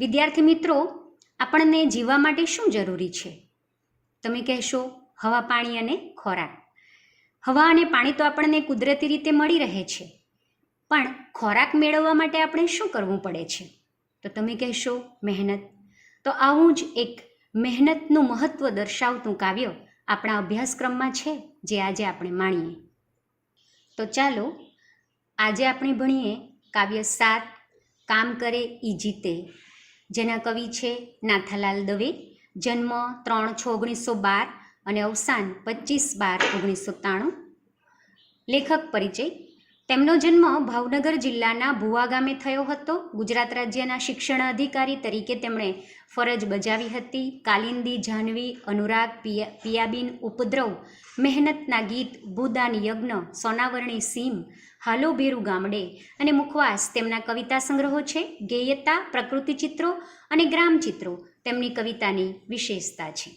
વિદ્યાર્થી મિત્રો, આપણને જીવવા માટે શું જરૂરી છે? તમે કહેશો, હવા, પાણી અને ખોરાક. હવા અને પાણી તો આપણને કુદરતી રીતે મળી રહે છે. પણ ખોરાક મેળવવા માટે આપણે શું કરવું પડે છે? તો તમે કહેશો, મહેનત. તો આવું જ એક મહેનતનું મહત્ત્વ દર્શાવતું કાવ્ય આપણા અભ્યાસક્રમમાં છે, જે આજે આપણે માણીએ. તો ચાલો, આજે આપણે ભણીએ કાવ્ય સાત, કામ કરે એ જીતે. જેના કવિ છે નાથાલાલ દવે, જન્મ ત્રણ છ ઓગણીસો બાર અને અવસાન પચીસ બાર ઓગણીસો ત્રાણું લેખક પરિચય તેમનો જન્મ ભાવનગર જિલ્લાના ભુવા ગામે થયો હતો. ગુજરાત રાજ્યના શિક્ષણ અધિકારી તરીકે તેમણે ફરજ બજાવી હતી. કાલિંદી જાહ્નવી અનુરાગ, પિયા, પિયાબીન ઉપદ્રવ, મહેનતના ગીત, ભૂદાન યજ્ઞ, સોનાવરણી સીમ, હાલો ભેરુ ગામડે અને મુખવાસ તેમના કવિતા સંગ્રહો છે. ગેયતા, પ્રકૃતિ ચિત્રો અને ગ્રામચિત્રો તેમની કવિતાની વિશેષતા છે.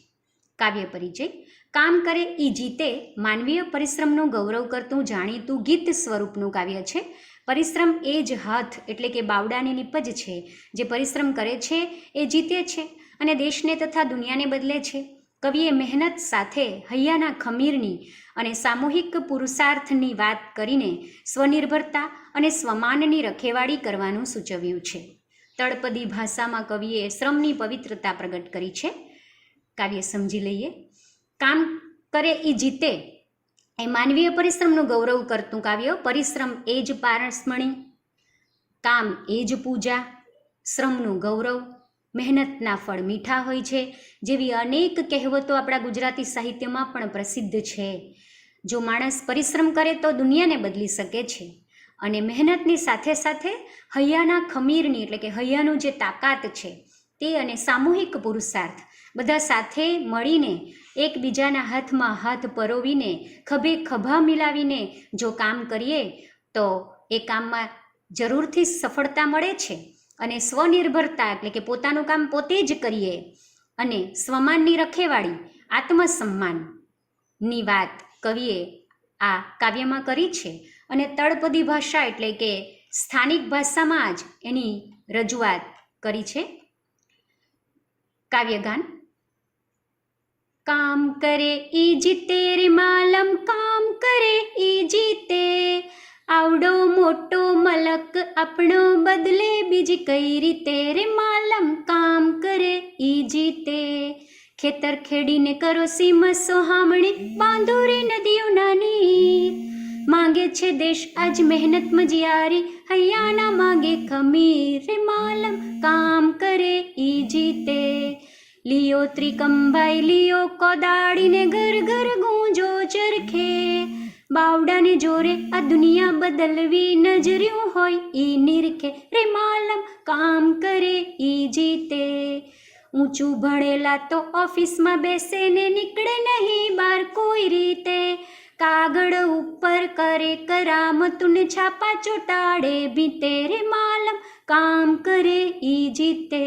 કાવ્ય પરિચય કામ કરે એ જીતે માનવીય પરિશ્રમનું ગૌરવ કરતું, જાણીતું ગીત સ્વરૂપનું કાવ્ય છે. પરિશ્રમ એ જ હાથ એટલે કે બાવડાની નીપજ છે. જે પરિશ્રમ કરે છે, એ જીતે છે અને દેશને તથા દુનિયાને બદલે છે. કવિએ મહેનત સાથે હૈયાના ખમીરની અને સામૂહિક પુરુષાર્થની વાત કરીને સ્વનિર્ભરતા અને સ્વમાનની રખેવાળી કરવાનું સૂચવ્યું છે. તળપદી ભાષામાં કવિએ શ્રમની પવિત્રતા પ્રગટ કરી છે. કાવ્ય સમજી લઈએ. કામ કરે એ જીતે, એ માનવીય પરિશ્રમનું ગૌરવ કરતું કાવ્ય, પરિશ્રમ એ જ પારસમણી, કામ એ જ પૂજા, શ્રમનું ગૌરવ, મહેનતના ફળ મીઠા હોય છે, જેવી અનેક કહેવતો આપણા ગુજરાતી સાહિત્યમાં પણ પ્રસિદ્ધ છે. જો માણસ પરિશ્રમ કરે તો દુનિયાને બદલી શકે છે અને મહેનતની સાથે સાથે હૈયાના ખમીરની, એટલે કે હૈયાનું જે તાકાત છે, તે અને સામૂહિક પુરુષાર્થ બધા સાથે મળીને એકબીજાના હાથમાં હાથ પરોવીને, ખભે ખભા મિલાવીને જો કામ કરીએ, તો એ કામમાં જરૂરથી સફળતા મળે છે. અને સ્વનિર્ભરતા એટલે કે પોતાનું કામ પોતે જ કરીએ અને સ્વમાનની રખેવાળી, આત્મસન્માનની વાત કવિએ આ કાવ્યમાં કરી છે. અને તળપદી ભાષા એટલે કે સ્થાનિક ભાષામાં જ એની રજૂઆત કરી છે. કાવ્યગાન કામ કરે, ઈ જીતે રે માલમ કામ કરે, ઈ જીતે. આવડો મોટો મલક આપણો બદલે, બીજી કઈ રીતે રે માલમ કામ કરે, ઈ જીતે. ખેતર ખેડીને કરો સીમ સોહામણી બાંધો રે નદીઓ નાની. માંગે છે દેશ આજ મહેનત મજિયારી, હૈયાના માંગે ખમીર રે માલમ કામ કરે, ઈ જીતે. લિયો ત્રિકંભાઈ લિયો કોદાળીને ઘર ઘર ગુંજો ચરખે. બાવડાને જોરે આ દુનિયા બદલવી નજર્યું હોય ઈ નિરખે. રે માલમ કામ કરે ઈ જીતે. ઊંચું ભણેલા તો ઓફિસમાં બેસે ને નીકળે નહીં બાર કોઈ રીતે. કાગળ ઉપર કરે કરામતુને છાપા ચોટાડે ભીતે. રે માલમ કામ કરે ઈ જીતે.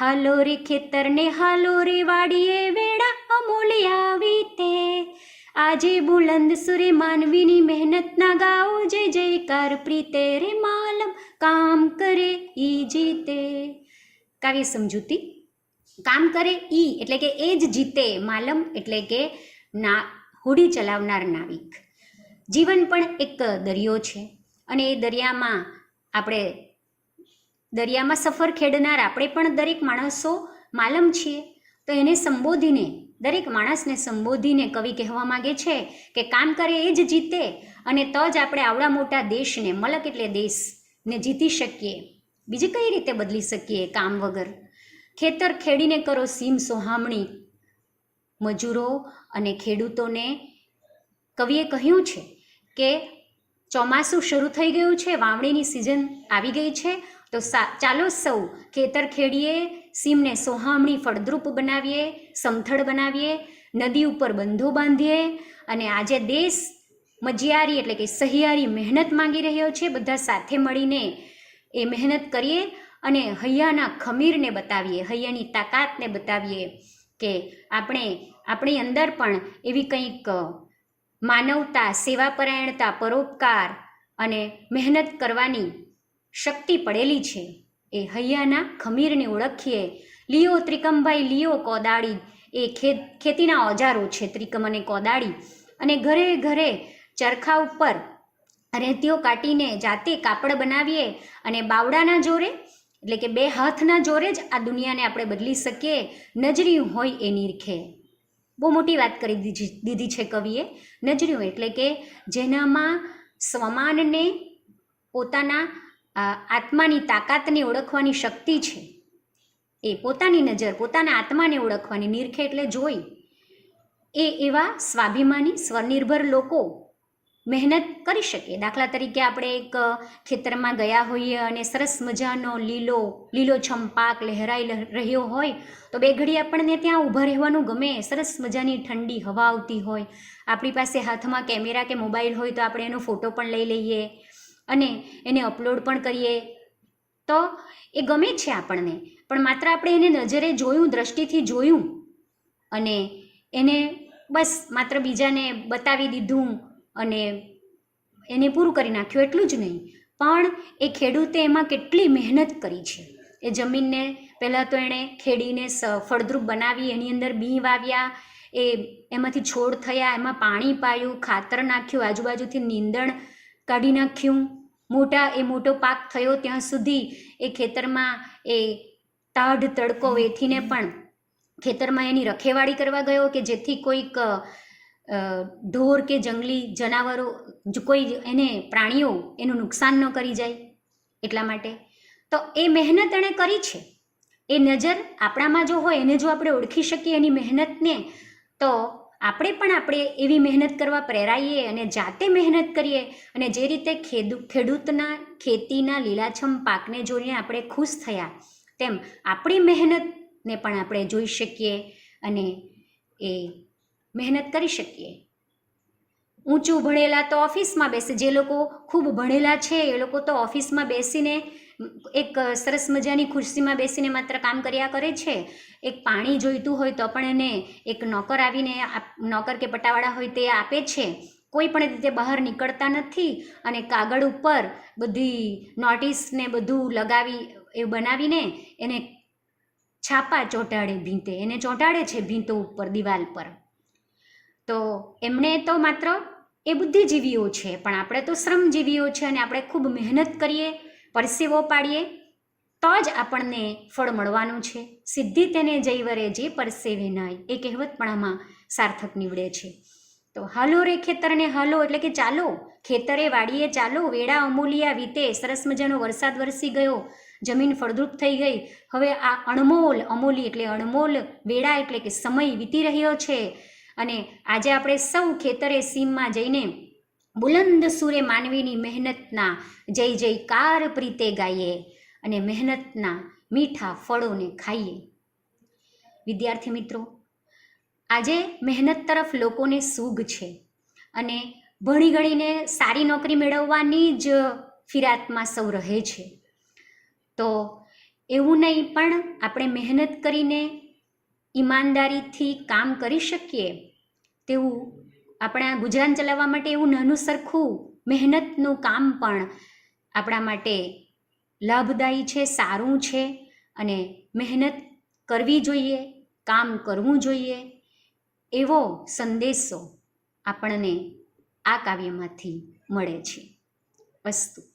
હાલો રે ખેતરને હાલો રે વાડીએ વેડા અમૂલી આવી તે. આજે બુલંદ સુરે માનવીની મહેનતના ગાઓ જય જયકાર પ્રીતે રે માલમ કામ કરે ઈ જીતે કાવ્ય સમજૂતી? કામ કરે ઈ એટલે કે એ જ જીતે માલમ એટલે કે ના, હોડી ચલાવનાર નાવિક. જીવન પણ એક દરિયો છે અને એ દરિયામાં આપણે દરિયામાં સફર ખેડનાર આપણે પણ દરેક માણસો માલમ છીએ. તો એને સંબોધીને, દરેક માણસને સંબોધીને કવિ કહેવા માગે છે કે કામ કરે એ જ જીતે અને તો જ આપણે આવડા મોટા દેશને, મલક એટલે દેશને જીતી શકીએ. બીજી કઈ રીતે બદલી શકીએ કામ વગર? ખેતર ખેડીને કરો સીમ સોહામણી. મજૂરો અને ખેડૂતોને કવિએ કહ્યું છે કે ચોમાસું શરૂ થઈ ગયું છે, વાવણીની સિઝન આવી ગઈ છે તો ચાલો સૌ ખેતર ખેડીએ, સીમને સોહામણી ફળદ્રુપ બનાવીએ, સમથળ બનાવીએ, નદી ઉપર બંધો બાંધીએ અને આજે દેશ મજિયારી એટલે કે સહિયારી મહેનત માંગી રહ્યો છે. બધા સાથે મળીને એ મહેનત કરીએ અને હૈયાના ખમીરને બતાવીએ, હૈયાની તાકાતને બતાવીએ કે આપણે, આપણી અંદર પણ એવી કંઈક માનવતા, સેવાપરાયણતા, પરોપકાર અને મહેનત કરવાની શક્તિ પડેલી છે. એ હૈયાના ખમીરને ઓળખીએ. લિયો ત્રિકમભાઈ લિયો કોદાળી. એ ખેત ખેતીના ઓજારો છે ત્રિકમ અને કોદાળી. અને ઘરે ઘરે ચરખા ઉપર રેતીઓ કાટીને જાતે કાપડ બનાવીએ અને બાવડાના જોરે, એટલે કે બે હાથના જોરે જ આ દુનિયાને આપણે બદલી શકીએ. નજરિયું હોય એ નિરખે. બહુ મોટી વાત કરી દીધી દીધી છે કવિએ. નજરિયું એટલે કે જેનામાં સ્વમાનને પોતાના આત્માની તાકાતને ઓળખવાની શક્તિ છે. એ પોતાની નજર, પોતાના આત્માને ઓળખવાની નિરખે એટલે જોઈ. એ એવા સ્વાભિમાની, સ્વનિર્ભર લોકો મહેનત કરી શકીએ દાખલા તરીકે આપણે એક ખેતરમાં ગયા હોઈએ અને સરસ મજાનો લીલો લીલોછમ પાક લહેરાઈ રહ્યો હોય, તો બે ઘડી આપણને ત્યાં ઊભા રહેવાનું ગમે. સરસ મજાની ઠંડી હવા આવતી હોય. આપણી પાસે હાથમાં કેમેરા કે મોબાઈલ હોય તો આપણે એનો ફોટો પણ લઈ લઈએ. અને એને અપલોડ પણ કરીએ. તો એ ગમે છે આપણને, પણ માત્ર આપણે એને નજરે જોયું, દ્રષ્ટિથી જોયું અને એને બસ માત્ર બીજાને બતાવી દીધું અને એને પૂરું કરી નાખ્યું, એટલું જ નહીં. પણ એ ખેડૂતે એમાં કેટલી મહેનત કરી છે. એ જમીનને પહેલાં તો એણે ખેડીને સ- ફળદ્રુપ બનાવી, એની અંદર બી વાવ્યા, એ એમાંથી છોડ થયા, એમાં પાણી પાયું, ખાતર નાખ્યું, આજુબાજુથી નીંદણ કાઢી નાખ્યું મોટા એ મોટો પાક થયો ત્યાં સુધી એ ખેતરમાં એ તાઢ તડકો વેઠીને પણ ખેતરમાં એની રખેવાળી કરવા ગયો કે જેથી કોઈક ઢોર કે જંગલી જનાવરો કોઈ એને પ્રાણીઓ એનું નુકસાન ન કરી જાય એટલા માટે. તો એ મહેનત એણે કરી છે. એ નજર આપણામાં જો હોય એને જો આપણે ઓળખી શકીએ એની મહેનતને, તો આપણે પણ આપણે એવી મહેનત કરવા પ્રેરાઈએ અને જાતે મહેનત કરીએ અને જે રીતે ખેડૂ ખેડૂતના ખેતીના લીલાછમ પાકને જોઈને આપણે ખુશ થયા, તેમ આપણી મહેનતને પણ આપણે જોઈ શકીએ અને એ મહેનત કરી શકીએ. ઊંચું ભણેલા તો ઓફિસમાં બેસે, જે લોકો ખૂબ ભણેલા છે એ લોકો તો ઓફિસમાં બેસીને એક સરસ મજાની ખુરશીમાં બેસીને માત્ર કામ કર્યા કરે છે? એક પાણી જોઈતું હોય તો પણ એને એક નોકર આવીને નોકર કે પટાવાળા હોય તે આપે છે? કોઈ પણ રીતે બહાર નીકળતા નથી અને કાગળ ઉપર બધી નોટિસ ને બધું લગાવી, એ બનાવીને એને છાપા ચોંટાડે ભીંતે. એને ચોંટાડે છે ભીંતો ઉપર, દિવાલ પર. તો એમણે તો માત્ર એ બુદ્ધિજીવીઓ છે, પણ આપણે તો શ્રમજીવીઓ છે અને આપણે ખૂબ મહેનત કરીએ પરસેવો પાડીએ, તો જ આપણને ફળ મળવાનું છે. સિદ્ધિ તેને જૈવરે જે પરસેવે નાય, એ કહેવત પણ આમાં સાર્થક નીવડે છે. તો હાલો રે ખેતરને હાલો, એટલે કે ચાલો, ખેતરે વાડીએ ચાલો વેડા અમૂલિયા વીતે, સરસ મજાનો વરસાદ વરસી ગયો, જમીન ફળદ્રુપ થઈ ગઈ. હવે આ અણમોલ અમૂલી એટલે અણમોલ વેડા એટલે કે સમય વીતી રહ્યો છે. અને આજે આપણે સૌ ખેતરે સીમમાં જઈને બુલંદ સુરે માનવીની મહેનતના જય જયકાર પ્રીતે ગાઈએ અને મહેનતના મીઠા ફળોને ખાઈએ. વિદ્યાર્થી મિત્રો, આજે મહેનત તરફ લોકોને સૂગ છે અને ભણી ગણીને સારી નોકરી મેળવવાની જ ફિરાતમાં સૌ રહે છે. તો એવું નહીં પણ આપણે મહેનત કરીને ઈમાનદારીથી કામ કરી શકીએ તેવું આપણા ગુજરાન ચલાવવા માટે એવું નાનું સરખું મહેનતનું કામ પણ આપણા માટે લાભદાયી છે, સારું છે અને મહેનત કરવી જોઈએ, કામ કરવું જોઈએ એવો સંદેશો આપણને આ કાવ્યમાંથી મળે છે. વસ્તુ.